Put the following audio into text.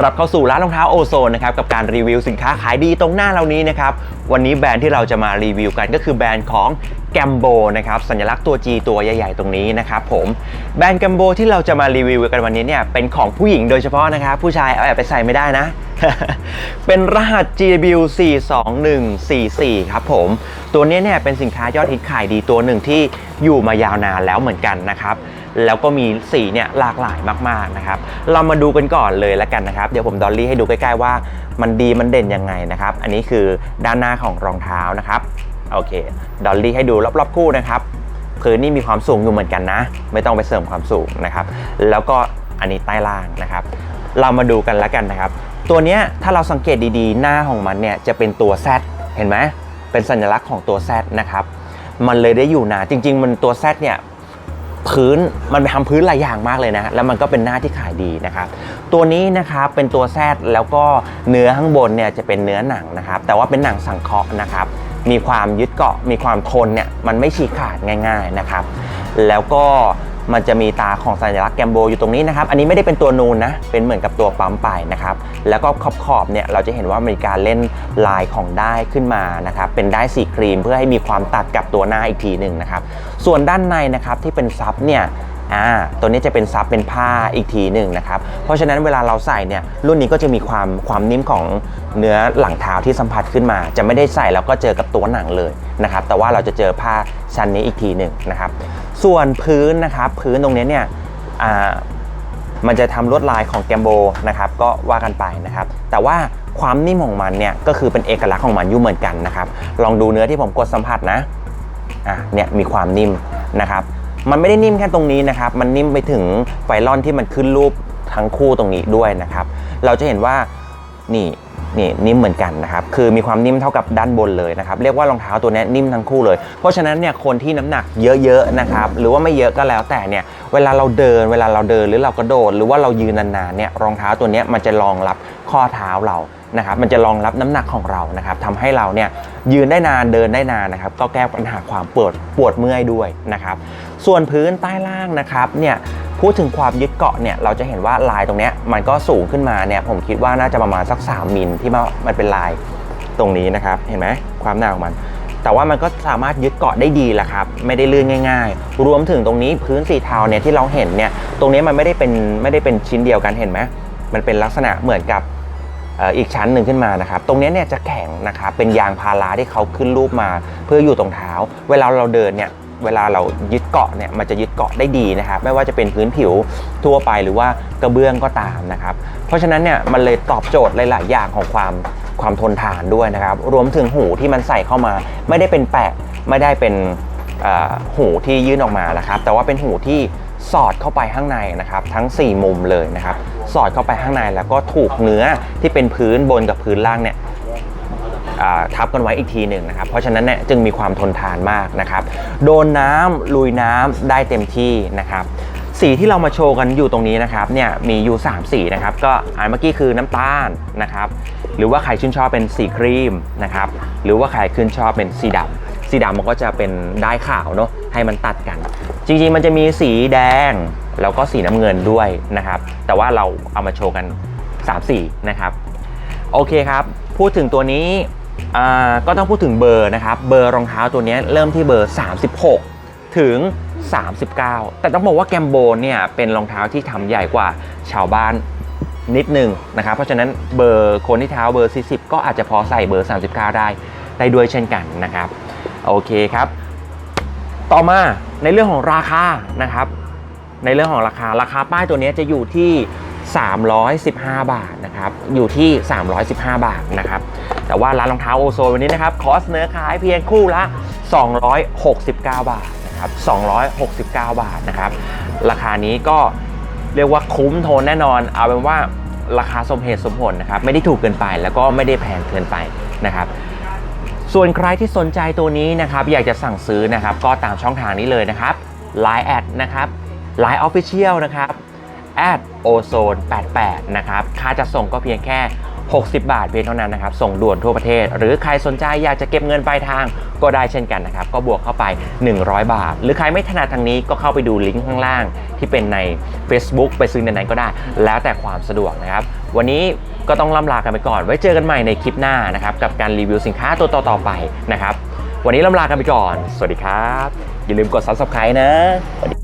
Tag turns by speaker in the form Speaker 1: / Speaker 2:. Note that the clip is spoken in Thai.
Speaker 1: กลับเข้าสู่ร้านรองเท้าโอโซนนะครับกับการรีวิวสินค้าขายดีตรงหน้าเรานี้นะครับวันนี้แบรนด์ที่เราจะมารีวิวกันก็คือแบรนด์ของแกมโบนะครับสัญลักษณ์ตัว G ตัวใหญ่ ๆ ตรงนี้นะครับผมแบรนด์แกมโบที่เราจะมารีวิวกันวันนี้เนี่ยเป็นของผู้หญิงโดยเฉพาะนะครับผู้ชายเอาแอบไปใส่ไม่ได้นะ เป็นรหัส GW 42144 ครับผม ตัวนี้เนี่ยเป็นสินค้ายอดฮิตขายดีตัวหนึ่งที่อยู่มายาวนานแล้วเหมือนกันนะครับ แล้วก็มีสีเนี่ยหลากหลายมากๆนะครับ เรามาดูกันก่อนเลยแล้วกันนะครับ เดี๋ยวผมดอลลี่ให้ดูใกล้ๆว่ามันดีมันเด่นยังไงนะครับ อันนี้คือด้านหน้าของรองเท้านะครับ โอเค ดอลลี่ให้ดูรอบๆคู่นะครับพื้นนี่มีความสูงอยู่เหมือนกันนะ ไม่ต้องไปเสริมความสูงนะครับ แล้วก็อันนี้ใต้ล่างนะครับ เรามาดูกันแล้วกันนะครับ ตัวเนี้ยถ้าเราสังเกตดีๆ หน้าของมันเนี่ยจะเป็นตัว Z เห็นไหมเป็นสัญลักษณ์ของตัว Z นะครับ มันเลยได้อยู่นานจริง ๆ มันตัว Z เนี่ย พื้นมันไปทำพื้นหลายอย่างมากเลยนะแล้วมันก็เป็นหน้าที่ขายดีนะครับตัวนี้นะครับเป็นตัวแซดแล้วก็เนื้อข้างบนเนี่ยจะเป็นเนื้อหนังนะครับแต่ว่าเป็นหนังสังเคราะห์นะครับ มีความยึดเกาะมีความทนเนี่ยมันไม่ฉีกขาดง่ายๆนะครับ แล้วก็มันจะมีตาของสัญลักษณ์แกมโบอยู่ตรงนี้นะครับ อันนี้ไม่ได้เป็นตัวนูนนะ เป็นเหมือนกับตัวปั๊มไปนะครับ แล้วก็ขอบขอบเนี่ยเราจะเห็นว่ามีการเล่นลายของได้ขึ้นมานะครับ เป็นได้สีครีมเพื่อให้มีความตัดกับตัวหน้าอีกทีหนึ่งนะครับ ส่วนด้านในนะครับที่เป็นซับเนี่ย อ่าตัวนี้จะเป็นซับเป็นผ้าอีกทีหนึ่งนะครับ เพราะฉะนั้นเวลาเราใส่เนี่ยรุ่นนี้ก็จะมีความความนิ่มของเนื้อหลังเท้าที่สัมผัสขึ้นมา จะไม่ได้ใส่แล้วก็เจอกับตัวหนังเลยนะครับ แต่ว่าเราจะเจอผ้าชั้นนี้อีกทีหนึ่งนะครับ ส่วนพื้นนะครับพื้นตรงนี้เนี่ยอ่ามันจะทำลวดลายของแกมโบนะครับก็ว่ากันไปนะครับ แต่ว่าความนิ่มของมันเนี่ยก็คือเป็นเอกลักษณ์ของมันอยู่เหมือนกันนะครับ ลองดูเนื้อที่ผมกดสัมผัสนะอะเนี่ยมีความนิ่มนะครับ มันไม่ได้นิ่มแค่ตรงนี้นะครับ มันนิ่มไปถึงไฟลอนที่มันขึ้นรูปทั้งคู่ตรงนี้ด้วยนะครับ เราจะเห็นว่านี่นี่นิ่มเหมือนกันนะครับ คือมีความนิ่มเท่ากับด้านบนเลยนะครับ เรียกว่ารองเท้าตัวนี้นิ่มทั้งคู่เลย เพราะฉะนั้นเนี่ยคนที่น้ำหนักเยอะๆนะครับ หรือว่าไม่เยอะก็แล้วแต่เนี่ย เวลาเราเดิน เวลาเราเดินหรือเรากระโดด หรือว่าเรายืนนานๆเนี่ย รองเท้าตัวนี้มันจะรองรับข้อเท้าเรา นะครับ มันจะรองรับน้ำหนักของเรา นะครับทำให้เราเนี่ยยืนได้นาน เดินได้นานนะครับ ก็แก้ปัญหาความปวดปวดเมื่อยด้วยนะครับ ส่วนพื้นใต้ล่างนะครับเนี่ยพูดถึงความยึดเกาะเนี่ยเราจะเห็นว่าลายตรงเนี้ยมันก็สูงขึ้นมาเนี่ยผมคิดว่าน่าจะประมาณสัก 3 มิลที่มันเป็นลายตรงนี้นะครับเห็นไหมความหนาของมัน แต่ว่ามันก็สามารถยึดเกาะได้ดีแหละครับไม่ได้ลื่นง่าย ๆ รวมถึงตรงนี้พื้นสีเทาเนี่ยที่เราเห็นเนี่ยตรงนี้มันไม่ได้เป็นไม่ได้เป็นชิ้นเดียวกันเห็นไหมมันเป็นลักษณะเหมือนกับอีกชั้นหนึ่งขึ้นมานะครับ ตรงนี้เนี่ยจะแข็งนะครับ เป็นยางพาราที่เขาขึ้นรูปมาเพื่ออยู่ตรงเท้า เวลาเราเดินเนี่ย เวลาเรายึดเกาะเนี่ยมันจะยึดเกาะได้ดีนะครับ ไม่ว่าจะเป็นพื้นผิวทั่วไปหรือว่ากระเบื้องก็ตามนะครับ เพราะฉะนั้นเนี่ยมันเลยตอบโจทย์หลาย ๆ อย่างของความความทนทานด้วยนะครับ รวมถึงหูที่มันใส่เข้ามา ไม่ได้เป็นแปะไม่ได้เป็นหูที่ยื่นออกมานะครับ แต่ว่าเป็นหูที่สอดเข้าไปข้างในนะครับ ทั้ง 4 มุมเลยนะครับ สอดเข้าไปข้างในแล้วก็ถูกเนื้อที่เป็นพื้นบนกับพื้นล่างเนี่ย ทับกันไว้อีกทีหนึ่งนะครับ เพราะฉะนั้นเนี่ยจึงมีความทนทานมากนะครับ โดนน้ำลุยน้ำได้เต็มที่นะครับสีที่เรามาโชว์กันอยู่ตรงนี้นะครับเนี่ยมีอยู่ 3 สีนะครับ ก็อันเมื่อกี้คือน้ำตาลนะครับ หรือว่าใครชื่นชอบเป็นสีครีมนะครับ หรือว่าใครชื่นชอบเป็นสีดำสีดำมันก็จะเป็นได้ขาวเนาะให้มันตัดกัน จริงๆมันจะมีสีแดงแล้วก็สีน้ำเงินด้วยนะครับ แต่ว่าเราเอามาโชว์กัน 3 สีนะครับ โอเคครับ พูดถึงตัวนี้ ก็ต้องพูดถึงเบอร์นะครับ เบอร์รองเท้าตัวนี้เริ่มที่เบอร์ 36 ถึง 39 แต่ต้องบอกว่าแกมโบเนี่ยเป็นรองเท้าที่ทำใหญ่กว่าชาวบ้านนิดนึงนะครับ เพราะฉะนั้นเบอร์คนที่เท้าเบอร์ 40 ก็อาจจะพอใส่เบอร์ 39 ได้ได้ด้วยเช่นกันนะครับ โอเคครับ ต่อมาในเรื่องของราคานะครับ ในเรื่องของราคาราคาป้ายตัวนี้จะอยู่ที่ 315 บาทนะครับ อยู่ที่ 315 บาทนะครับ แต่ว่าร้านรองเท้าโอโซนวันนี้นะครับคอสเนื้อขายเพียงคู่ละ 269 บาทนะครับ269 บาทนะครับ ราคานี้ก็เรียกว่าคุ้มโทนแน่นอน เอาเป็นว่าราคาสมเหตุสมผลนะครับ ไม่ได้ถูกเกินไปแล้วก็ไม่ได้แพงเกินไปนะครับส่วนใครที่สนใจตัวนี้นะครับ อยากจะสั่งซื้อนะครับ ก็ตามช่องทางนี้เลยนะครับ Line แอดนะครับ Line Official นะครับ at ozone 88 นะครับ ค่าจะส่งก็เพียงแค่ 60 บาทเพียงเท่านั้นนะครับ ส่งด่วนทั่วประเทศ หรือใครสนใจอยากจะเก็บเงินปลายทางก็ได้เช่นกันนะครับ ก็บวกเข้าไป 100 บาท หรือใครไม่ถนัดทางนี้ก็เข้าไปดูลิงก์ข้างล่าง ที่เป็นใน Facebook ไปซื้อในนั้นก็ได้ แล้วแต่ความสะดวกนะครับ วันนี้ก็ต้องล่ำลากันไปก่อน ไว้เจอกันใหม่ในคลิปหน้านะครับกับการรีวิวสินค้าตัวต่อๆไปนะครับ วันนี้ล่ำลากันไปก่อน สวัสดีครับ อย่าลืมกด subscribe นะสวัสดี